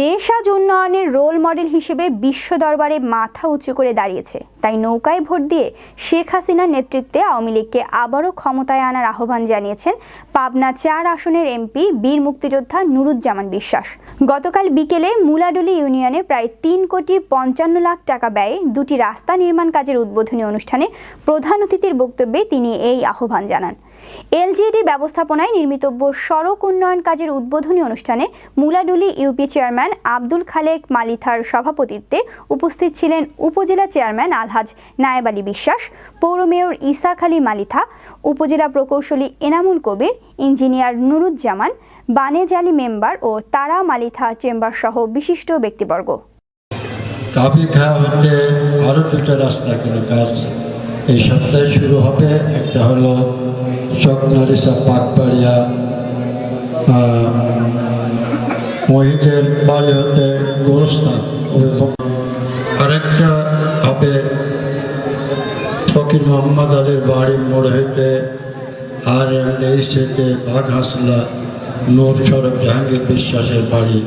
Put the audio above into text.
দেশ আজ উন্নয়নের রোল মডেল হিসেবে বিশ্ব দরবারে মাথা উঁচু করে দাঁড়িয়েছে। তাই নৌকায় ভোট দিয়ে শেখ হাসিনার নেতৃত্বে আওয়ামী লীগকে আবারও ক্ষমতায় আনার আহ্বান জানিয়েছেন পাবনা চার আসনের এমপি, বীর মুক্তিযোদ্ধা নুরুজ্জামান বিশ্বাস। গতকাল বিকেলে মুলাডুলি ইউনিয়নে প্রায় তিন কোটি পঞ্চান্ন লাখ টাকা ব্যয়ে দুটি রাস্তা নির্মাণ কাজের উদ্বোধনী অনুষ্ঠানে প্রধান অতিথির বক্তব্যে তিনি এই আহ্বান জানান। এলজিডি ব্যবস্থাপনায় নির্মিতব্য সড়ক উন্নয়ন কাজের উদ্বোধনী অনুষ্ঠানে মুলাডুলি ইউপি চেয়ারম্যান আব্দুল খালেক মালিথার সভাপতিত্বে উপস্থিত ছিলেন উপজেলা চেয়ারম্যান আলহাজ নায়েব আলী বিশ্বাস, পৌর মেয়র ইসাক আলী মালিথা, উপজেলা প্রকৌশলী এনামুল কবির, ইঞ্জিনিয়ার নুরুজ্জামান, বানেজ আলী মেম্বার ও তারা মালিথা চেম্বার সহ বিশিষ্ট ব্যক্তিবর্গ। হচ্ছে দুটো রাস্তা কাজ এই সপ্তাহে শুরু হবে একটা হলো চকনারিসা পাটবাড়িয়া আহ, মহিদের বাড়ি হতে গোরস্থান। আরেকটা হবে ফকির মোহাম্মদ আলীর বাড়ি মোড় হইতে আর এমনি সেতে বাঘ হাসলা নূর সড়ক জাহাঙ্গীর বিশ্বাসের বাড়ি